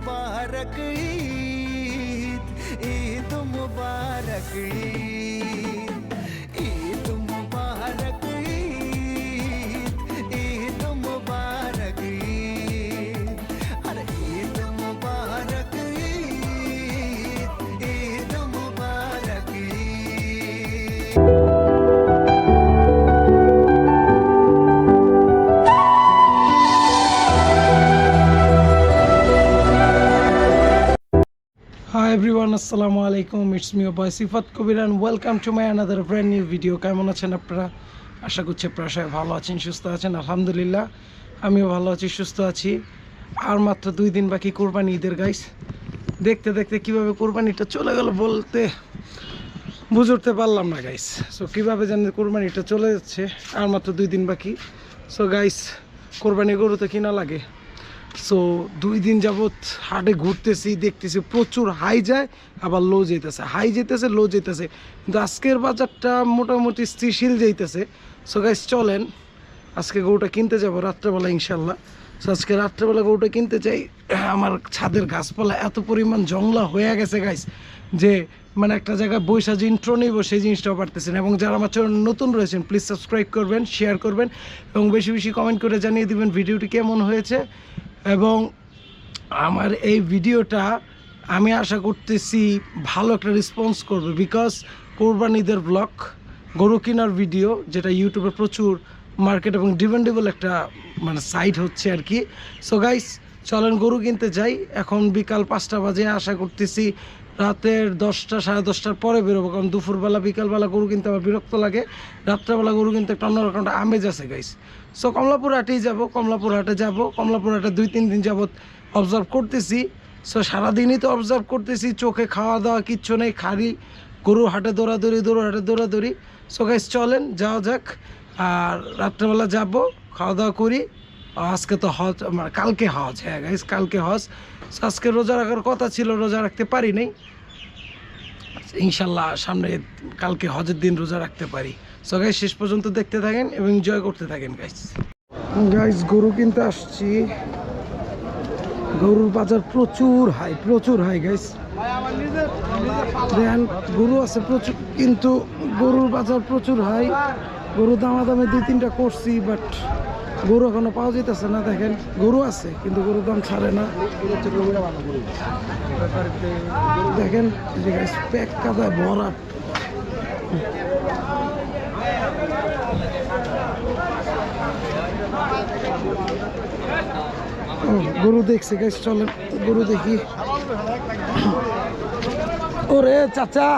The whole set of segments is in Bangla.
मुबारक ईद ईद मुबारक ईद. হাই এভরিওয়ান আসসালামু আলাইকুম। It's me boy Sifat Kabir welcome to my another brand new video কেমন আছেন আপনারা? আশা করছি আপনারা সবাই ভালো আছেন, সুস্থ আছেন, আলহামদুলিল্লাহ। আমিও ভালো আছি, সুস্থ আছি। আর মাত্র দুই দিন বাকি কোরবানি ঈদের গাইস দেখতে দেখতে কীভাবে কোরবানিটা চলে গেল বলতে বুঝে উঠতে পারলাম না গাইস সো কীভাবে জানি কোরবানিটা চলে যাচ্ছে, আর মাত্র দুই দিন বাকি। সো গাইস কোরবানি গরু তো কিনা লাগে। সো দুই দিন যাবৎ হাটে ঘুরতেছি, দেখতেছি প্রচুর হাই যায়, আবার লো যেতেছে হাই যেতেছে লো যেতেছে কিন্তু আজকের বাজারটা মোটামুটি স্থিরশীল যাইতেছে। সো গাইস চলেন। আজকে গরুটা কিনতে যাব রাত্রেবেলা ইনশাল্লাহ সো আজকে রাত্রেবেলা গরুটা কিনতে চাই আমার ছাদের গাছপালা এত পরিমাণ জংলা হয়ে গেছে গাইস যে মানে একটা জায়গায় বৈশা যে ইন্ট্রো নিব, সেই জিনিসটাও পারতেছেন এবং যারা আমার চ্যানেল নতুন রয়েছেন প্লিজ সাবস্ক্রাইব করবেন শেয়ার করবেন, এবং বেশি বেশি কমেন্ট করে জানিয়ে দিবেন ভিডিওটি কেমন হয়েছে। এবং আমার এই ভিডিওটা আমি আশা করতেছি ভালো একটা রেসপন্স করবে বিকজ কোরবানিদের ব্লগ গরু কেনার ভিডিও যেটা ইউটিউবে প্রচুর মার্কেট এবং ডিপেন্ডেবল একটা মানে সাইট হচ্ছে আর কি। সো গাইস চলেন গরু কিনতে যাই। এখন বিকাল পাঁচটা বাজে, আশা করতেছি রাতের দশটা, সাড়ে দশটার পরে বেরোবো। কারণ দুপুরবেলা, বিকালবেলা গরু কিনতে আমার বিরক্ত লাগে। রাত্রেবেলা গরু কিনতে একটা অন্যরকম একটা আমেজ আছে গাইস সো কমলাপুর হাটেই যাব, কমলাপুর হাটে যাব, কমলাপুর হাটে দুই, তিন দিন যাবত অবজার্ভ করতেছি। সো সারাদিনই তো অবজার্ভ করতেছি, চোখে খাওয়া দাওয়া কিচ্ছু নেই, খালি গরু হাটে দৌড়াদৌড়ি গরু হাটে দৌড়াদৌড়ি। সো গাইস চলেন, যাওয়া যাক। আর রাত্রেবেলা যাব, খাওয়া দাওয়া করি। আজকে তো হজ মানে কালকে হজ হ্যাঁ গাইস কালকে হজ। আজকে রোজা রাখার কথা ছিল, রোজা রাখতে পারি নাই। ইনশাল্লাহ সামনে কালকে হজের দিন রোজা রাখতে পারি। সো গাইস শেষ পর্যন্ত দেখতে থাকেন এবং এনজয় করতে থাকেন গাইস গাইস গরু কিনতে আসছি। গরুর বাজার প্রচুর হাই প্রচুর হাই দেখেন গরু আছে প্রচুর, কিন্তু গরুর বাজার প্রচুর হাই গরু দামাদামে দুই তিনটা করছি বাট গরু এখনও পাওয়া যেতেছে না দেখেন গরু আছে কিন্তু গরুর দাম ছাড়ে না। দেখেন এই যে গাইস প্যাক কাদায় ভরা গরু দেখছে গাইস চলেন গরু দেখি। ওরে চাচা।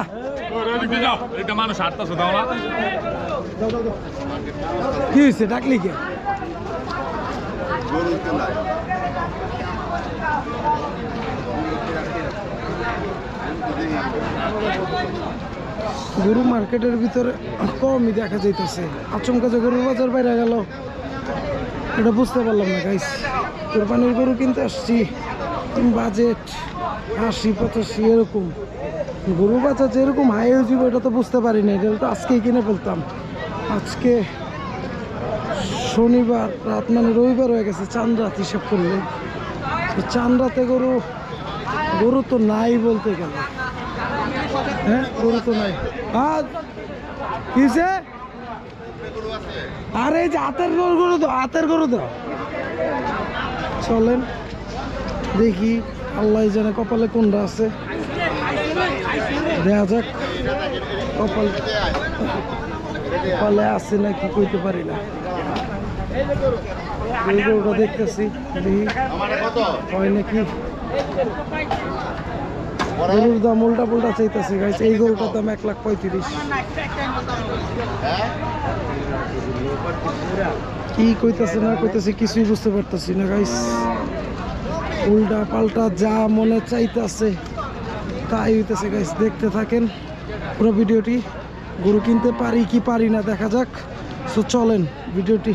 কি হয়েছে ডাকলি কে? গরু মার্কেটের ভিতরে কমই দেখা যাইতেছে। আচমকা যে গরুর বাজার বাইরে গেল, এটা বুঝতে পারলাম না গাইস কোরবানির গরু কিনতে আসছি, বাজেট আশি, পঁচাশি, এরকম। গরু বাজার যেরকম হাই হয়ে হয়েছিল এটা তো বুঝতে পারি না এটা তো আজকেই কিনে ফেলতাম। আজকে শনিবার রাত মানে রবিবার হয়ে গেছে, চাঁদ রাত হিসাব করলে। চাঁদ রাতে গরু গরু তো নাই বলতে গেলে। হ্যাঁ গরু তো নাই। আর কিসে? আরে এই যে হাতের গরু গরু তো হাতের গরু তো চলেন, দেখি আল্লাহ জানে কপালে কোনটা আছে। দেখা যাক, কপাল কপালে আছে না কি কইতে পারি না। দেখতেছি হয় নাকি? গরুর দাম উল্টা গাইছে এই দাম এক লাখ পঁয়ত্রিশ। কি কিছুই বুঝতে পারতেছি না গাইস উল্টা পাল্টা যা মনে চাইতেছে, তাই হইতেছে গাইস দেখতে থাকেন পুরো ভিডিওটি। গরু কিনতে পারি কি পারি না, দেখা যাক। সো চলেন, ভিডিওটি।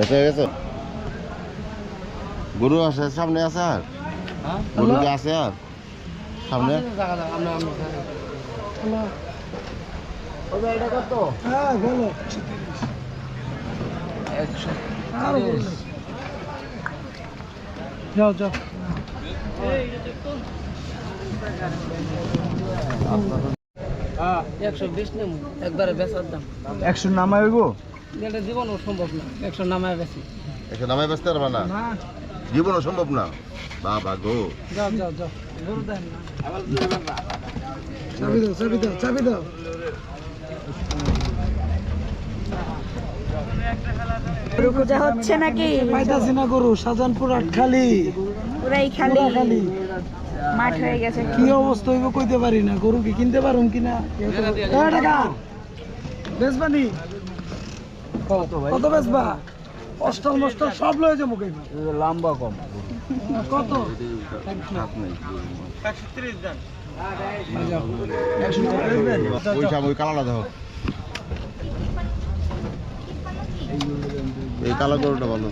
বেঁচে গেছো? গরু আছে সামনে আছে আর? গরু কি আছে আর? সামনে? হ্যাঁ বলো। যাও যাও। একশো বিশ নেব। একবারে বেচার দাম। একশো নামাই হইব এটা জীবনও সম্ভব না একশো নামায় বেশি। নামাই ব্যস্ত পারবা না না। জীবনও সম্ভব না? বাবা গো। যাও যাও যাও। গরু দেন না। চাবি দাও চাবি দাও চাবি দাও। হচ্ছে নাকি? পাইতাছি না গরু শাহজাহানপুর আটখালি। পুরাই খালি। পুরা খালি মাঠ হয়ে গেছে। কি অবস্থা হইব কইতে পারি না গরু কি কিনতে পারুম কিনা? কয় টাকা। বেচবানি কত বেচবা? অস্টাল মস্টাল সব লয়ে যাব লম্বা কম। কত? পয়সা ওই কালাটা দেখো। এই কালো গরুটা ভালো।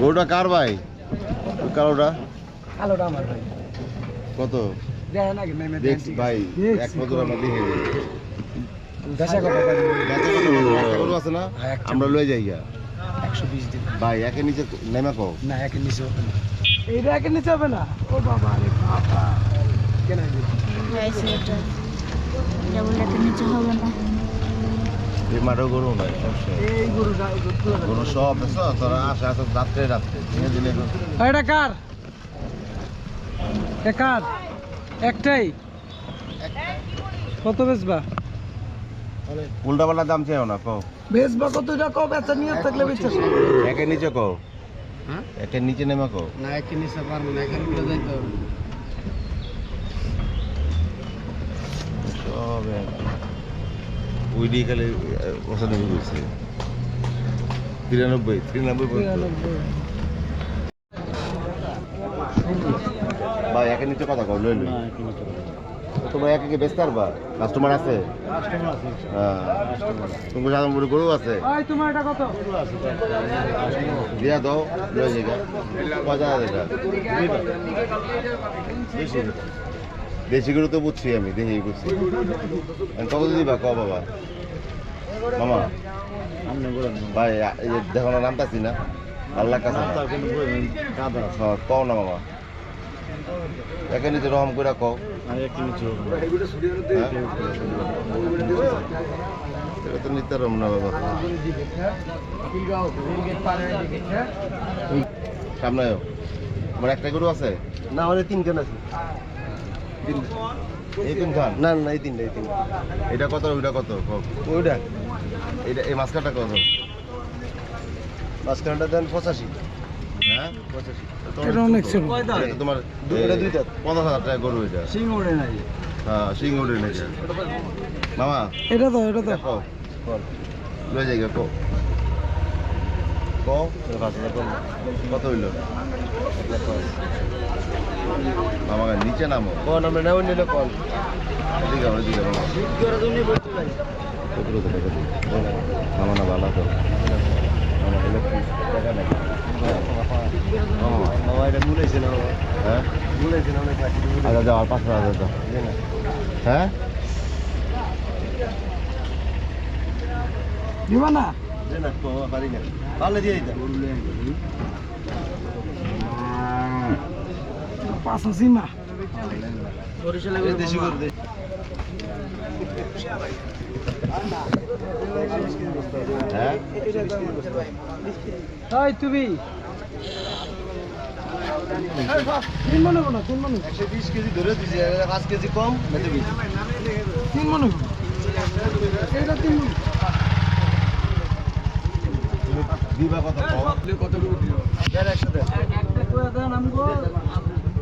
গরুটা কার ভাই? ওই কালোটা? আলোটা আমার ভাই। কত? দেয় নাকি মেমে দেখছি ভাই এক বছর আমরা দেখে বেচা কত গরু? একটা গরু আছে না হ্যাঁ, একটা। আমরা লয়ে যাই গা। একশো বিশ দিন। ভাই একের নিচে নেমে কও না একের নিচে হবে না। এইটা একের নিচে হবে না? ও বাবা আরে বাবা। কেন হয়েছে এটা এটা বললে তো নিচে হবে না। এই মাঠেও গরু নাই সবসময়। এই গরুটা গরু সব বেচো তোরা আসে আসে রাত্রে রাত্রে। দিনে দিনে গরু। এটা কার? এ কার? একটাই? কত বেচবা? উল্টা পাল্টা দাম চাইও না কও। বেচবা কত এটা কও বেচা নিয়ে থাকলে বেচা একের নিচে কও। একের নিচে নেমে কও। না একে নিতে পারব না এখানে উঠে যাইতে হবে। সব এক। দিয়ে খালি পঁচানব্বই বলছে তিরানব্বই তিরানব্বই পর্যন্ত। ভাই একের নিচে কথা কও লই লই। তোমার একে বেচতে পারবা কাস্টমার আছে? তোমার সাধারণ গরু গরু আছে? দিয়া দাও টাকা দেশি গরু। তো বুঝছি আমি দেখি বুঝছি। কত দিবা? ক বাবা। মামা। ভাই দেখো না নামতাছি না ভালো লাগতেছে হ্যাঁ, কও না মামা। একে নিচে রহম করে কও? এটা তো নিতে রম না বাবা। সামনে। আমার একটা গরু আছে? না মানে তিনখান আছে। এই তিন খান না না এই তিনটা এই তিনটা। এটা কত ওইটা কত? কও। ওইটা। এটা এই কত? মাঝখানটা দেন পঁচাশি। হ্যাঁ? এটা অনেক ছিল। তোমার দুই- দুইটা। পঞ্চাশ হাজার টাকা গরু এটা। সিং ওড়ে নাই। হ্যাঁ সিং উঠে নাকি মামা এটা তো এটা তো দেখো লয়ে যাই গা, কও কও কত হইল? মামা নিচে নামো। কোন আমরা নিলে না ভালো তো। হলো টাকা নেই। আচ্ছা যাও আর পাঁচশো হাজার দাও হ্যাঁ দিবা না পাঁচ সীমা দেশি গরু দে হ্যাঁ? তুমি। তিন মনে করো তিন মনে একশো বিশ কেজি ধরে পাঁচ কেজি কম দিয়েছে তিন মনে এটা তিন মনে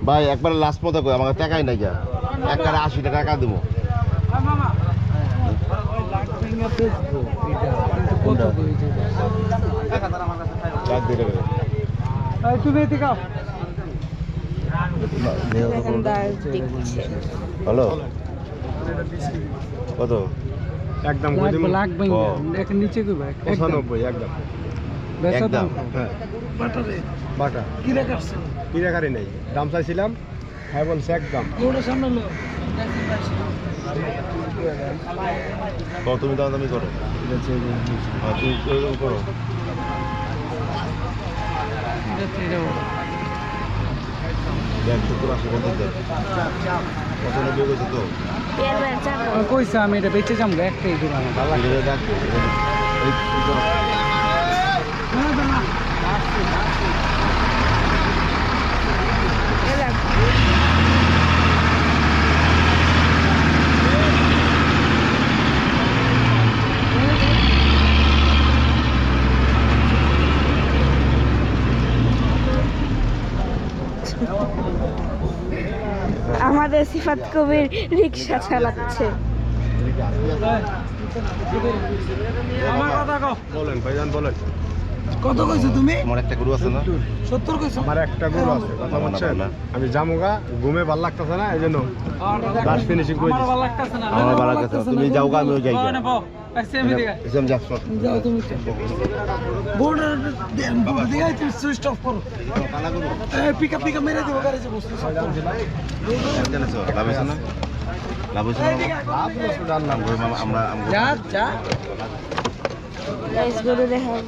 ভাই একবার লাস্ট মতো কই আমাকে টাকাই নাই যা একবারে আশি টাকা দেবো বেচবো এটা। কিন্তু কত করে দিবে তুমি এদিকে দেখছে হ্যালো? কত? একদম লাগবে এখন নিচে কইবা একদম। পঁচানব্বই একদম। একদম। হ্যাঁ। বাটারে বাটা। কি কিরাকারি নেই? দাম চাইছিলাম হ্যাঁ বলছে একদম। সামনে লো। কত তুমি দাম দামি করো? তুমি করো এর আমি এটা বেঁচে যাম একটাই দোকানে এটা দেখ এখানে- এই আমাদের সিফাত কবির রিক্সা চালাচ্ছে। আমার কথা কও। বলেন ভাইজান বলেন। কত কইছো তুমি আমার একটা গরু আছে না সত্তর কইছো আমার একটা গরু আছে কথা বলছেন আমি জামুগা ঘুমে ভালো লাগতেছে না এই জন্য লাস্ট ফিনিশিং করে আমার ভালো লাগতেছে না আমার ভালো লাগতেছে তুমি যাও গা, আমিও যাই গা। না পাও পাইছে আমি দিগা এসে আমি যাচ্ছি যাও তুমি বোর্ড দেন বোর্ড দিগা তুমি সুইচ অফ করো এই পিকা পিকা মেরে দেবো গাড়ি যে বসতে জানেছো লাভ হয়েছে না লাভ হয়েছে না আমরা আমরা আমরা যা যা গাইস গরু দেখাবো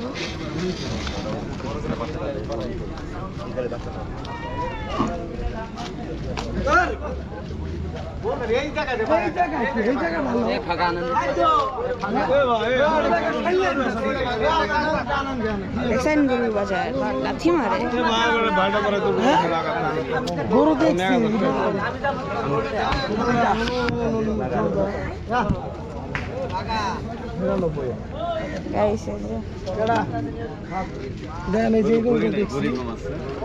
গরু বাজার। লাথি মারে। গরু দেখছি।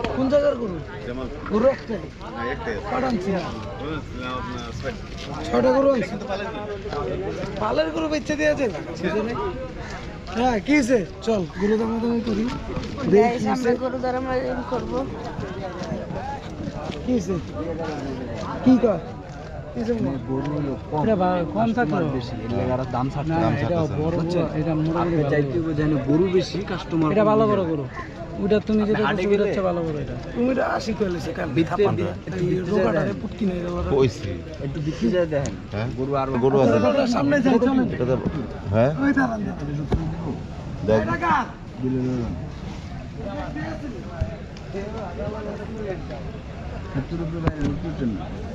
কোন জায়গার গরু? গরু ছটা গরু পালের গরু বেচে দেওয়া যায় হ্যাঁ কি হয়েছে? চল গরু দাম দামি করি। গরু দরম করব। কি হয়েছে? কি কর? গরু বেশি কাস্টমার এটা ভালো বড় গরু। ওটা তুমি যেটা হচ্ছে ভালো বড় এটা। তুমি এটা আশি কইলেছে কাল এই রোগাটারে পুটকি নিয়ে কইছি। একটু বিক্রি যায় দেখেন হ্যাঁ? গরু আর গরু আছে। সামনে যাই চলেন। হ্যাঁ? ওই দাঁড়ান দেখ। কাস্টমার বেশি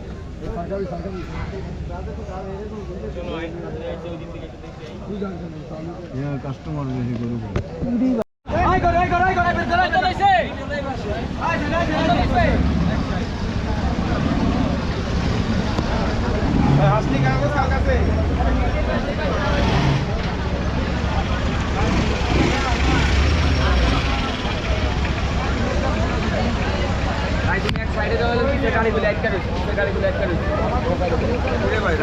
গরু ও, এটা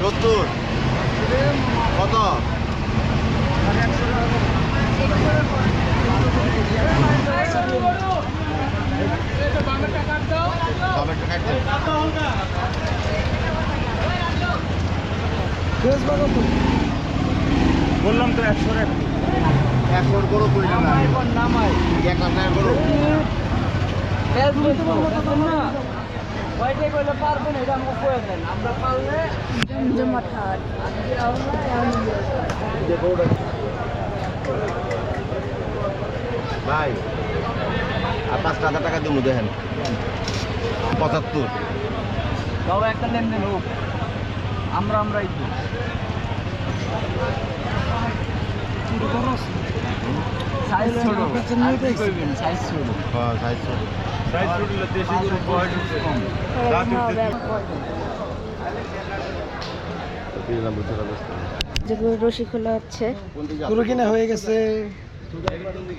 সত্তর। কত? বামের একশো একটা। বেশ ভালো তো বললাম তো একশো একশোর গরু করি না এক লাখ টাকার গরু জমজমাট হাট ভাই আর পাঁচ হাজার টাকা দেবো দেখেন। পঁচাত্তর। তাও একটা লেনদেন হোক। আমরা আমরাই সাইজ ছোট। সাইজ ছোট। হ্যাঁ সাইজ ছোট। রশি খোলা হচ্ছে। গরু কিনা হয়ে গেছে।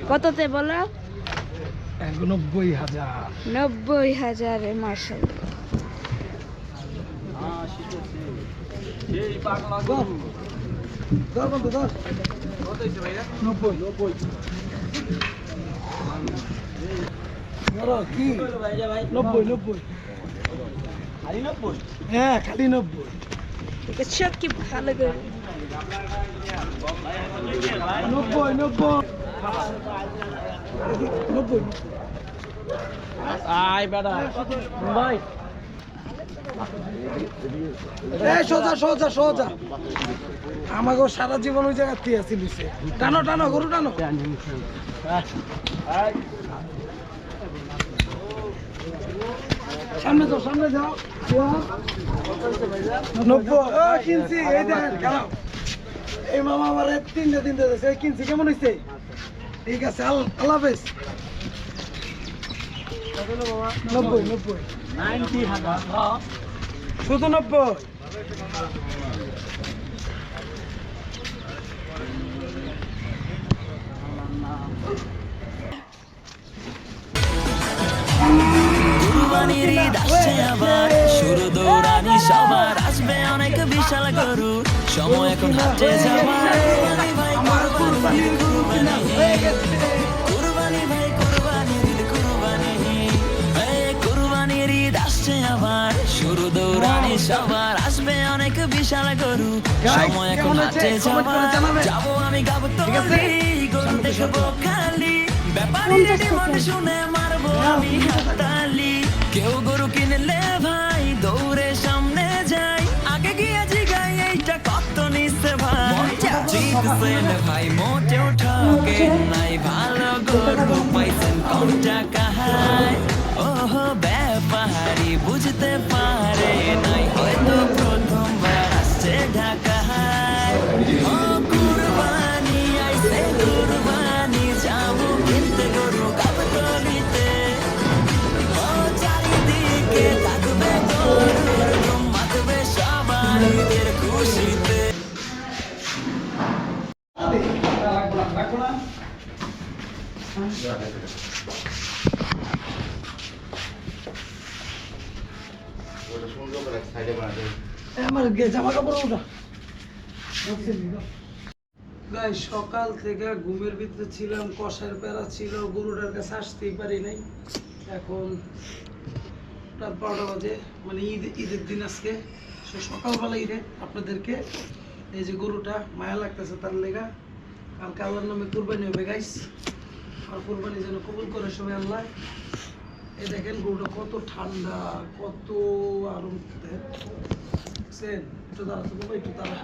কততে বলো? নব্বই হাজার। নব্বই হাজারে মার্শাল। নব্বই নব্বই। নব্বই নব্বই। হ্যাঁ খালি নব্বই। সব কি ভালো করে? নব্বই নব্বই। নব্বই আই বেটা। ভাই। এই সোজা সোজা সোজা। আমাকে সারা জীবন ওই জায়গার থেকে আসিলিছে টানো টানো গরু টানো। সামনে যাও সামনে যাও। নব্বই। কিনছি। এই দেখেন এই মামা আমার তিনটে তিনটে কিনছি, কেমন হয়েছে ঠিক আছে, আল আল্লাহ হাফেজ। নব্বই নব্বই। শুধু নব্বই? ঈদ আসছে আবার। শুরু দৌড়ানি সবার আসবে অনেক বিশাল গরু। সময় এখন হাতে যাবার কুরবানি ভাই কুরবানি ভাই কুরবানি কুরবানি। কুরবানির ঈদ আসছে আবার। শুরু দৌড়ানি সবার আসবে অনেক বিশাল গরু। সময় এখন? হাতে। যাব আমি গাবো তো গরু দেখব খালি। ব্যাপারী ডিমান্ড শুনে মারবো আমি হাততালি। কেউ গরু কিনলে ভাই দৌড়ে সামনে যাই। আগে গিয়ে জিগাই এইটা কত নিচ্ছে ভাই। জিতছেন ভাই মোটেও ঠকে নাই। ভালো গরু পাইছেন কম টাকা হাই ওহো ব্যাপারি বুঝতে পারে নাই। হয়তো প্রথমবার আসছে ঢাকা ও জামা কাপড় ওটা গাই সকাল থেকে ঘুমের ভিতরে ছিলাম, কষার প্যারা ছিল, গরুটার কাছে আসতেই পারি নাই। এখন রাত বারোটা বাজে মানে ঈদ, ঈদের দিন আজকে। সে সকালবেলা ঈদে আপনাদেরকে এই যে গরুটা মায়া লাগতেছে তার লেগা। কালকে আল্লাহর নামে কুরবানি হবে গাইস আর কুরবানি যেন কবুল করে সবাই আল্লাহ। এই দেখেন গরুটা কত ঠান্ডা, কত আরাম। দেখছেন একটু দাঁড়া তো বাবা একটু দাঁড়া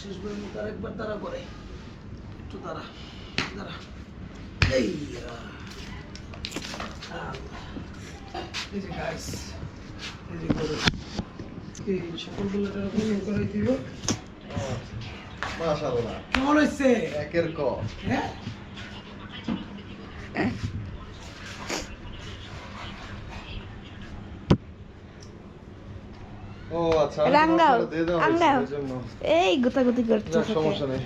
শেষ পর্যন্ত আর একবার দাঁড়া করে। একটু দাঁড়া দাঁড়া এই আহ। এই যে গাইস এই যে গরু। এই সকলগুলো এরকম করে দিব মাশাআল্লাহ। কেমন হয়েছে? একের ক। হ্যাঁ ও আচ্ছা রাঙ্গাও, রাঙ্গাও। এই গুতাগুতি করতে সমস্যা নেই।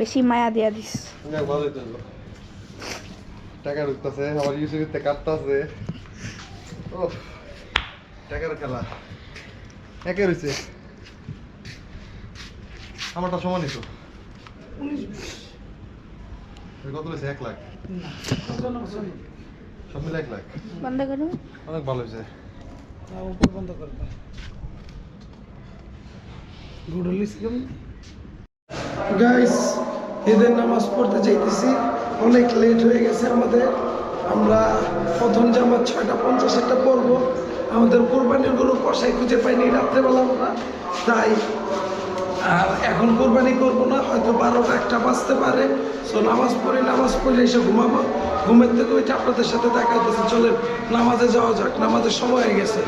বেশি মায়া দিয়া দিস। যাক, ভালোই তো হলো। টাকা ঢুকতেছে আবার ইউসিবিতে কাটতেছে। ও টাকার খেলা। একে রয়েছে আমারটা সমানই তো কত রয়েছে এক লাখ। সব মিলে এক লাখ। বন্ধ করো। অনেক ভালো হয়েছে উপর বন্ধ করে। দাও গুডলিস কেমন গাইস ঈদের নামাজ পড়তে চাইতেছি অনেক লেট হয়ে গেছে আমাদের। আমরা প্রথম জামাত ছয়টা পঞ্চাশেরটা পড়ব। আমাদের কোরবানির গরু কষাই খুঁজে পাইনি রাত্রেবেলা আমরা। তাই, আর এখন কোরবানি করব না, হয়তো বারোটা একটা বাজতে পারে। সো নামাজ পড়ে, নামাজ পড়লে এসে ঘুমাবো। ঘুমের থেকে ওইটা আপনাদের সাথে দেখা হতেছে চলে নামাজে যাওয়া যাক, নামাজের সময় হয়ে গেছে।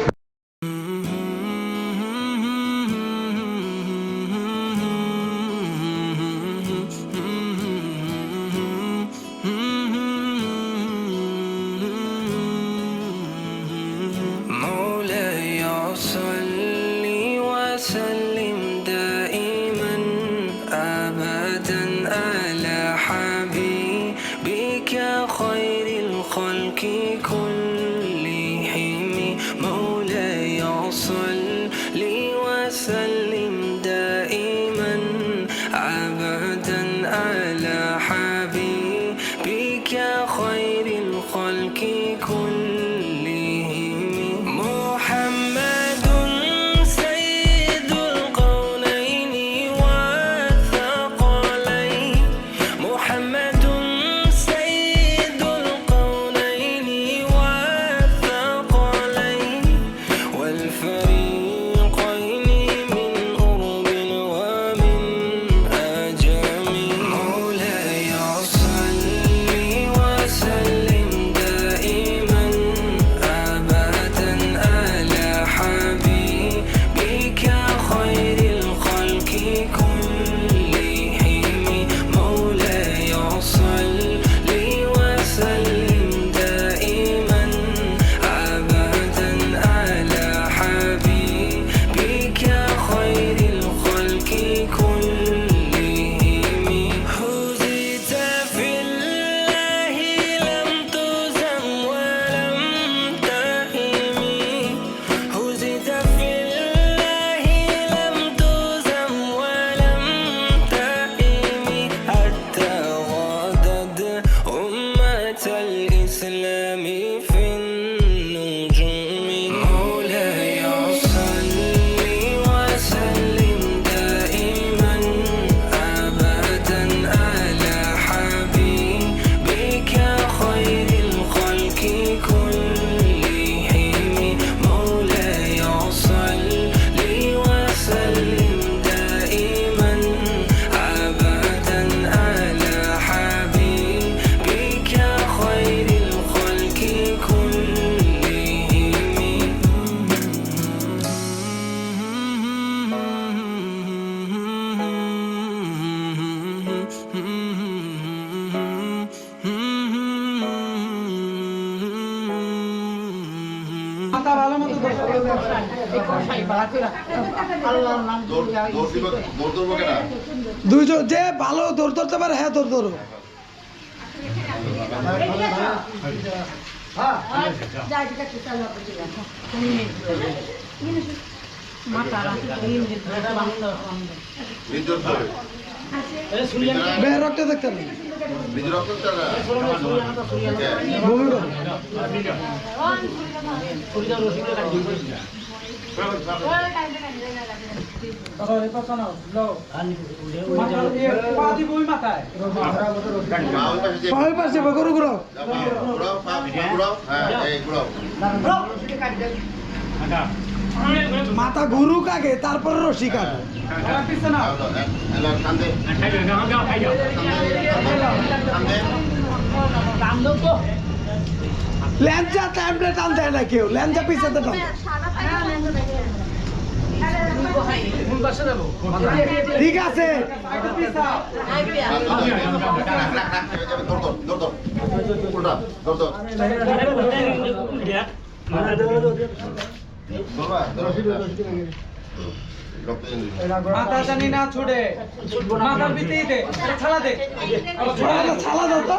দুইজন যে ভালো দৌড় ধরতে পারে হ্যাঁ দৌড় ধরো। রক্ত দেখতে হবে। বমি গরু মাথা ঘুরুক আগে তারপরে রশি কাটে ল্যাঞ্চা টাইমটা টান দেয় না কেউ ল্যাঞ্চা পিছাতে টান। ঠিক আছে। মাথা জানি না ছুড়ে মাথার ভিতরেই দে ছালা দে। ছালা দাও তো।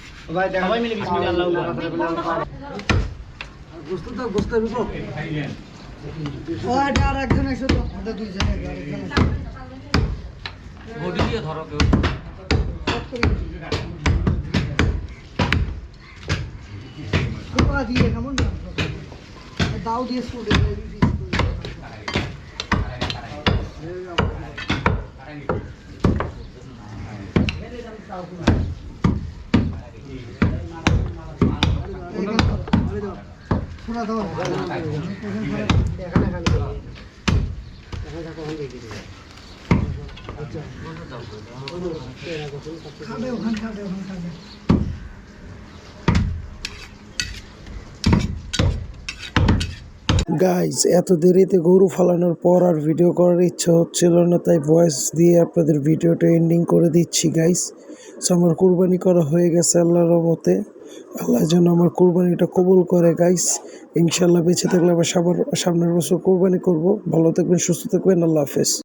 দাঁড়া দাঁড়া ও এটা আর একজন এসো তো আমাদের দুইজন বডি দিয়ে ধরো কেউ। দিয়ে কেমন দাও দিয়ে স্কুলে শোনা দাও গাইজ এত দেরিতে গরু ফালানোর পর আর ভিডিও করার ইচ্ছা হচ্ছিল না, তাই ভয়েস দিয়ে আপনাদের ভিডিওটা এন্ডিং করে দিচ্ছি গাইজ সো আমার কুরবানি করা হয়ে গেছে, আল্লাহর রহমতে। আল্লাহ যেন আমার কোরবানিটা কবুল করে গাইস ইনশাল্লাহ বেঁচে থাকলে আবার সামনের বছর কোরবানি করব। ভালো থাকবেন, সুস্থ থাকবেন। আল্লাহ হাফেজ।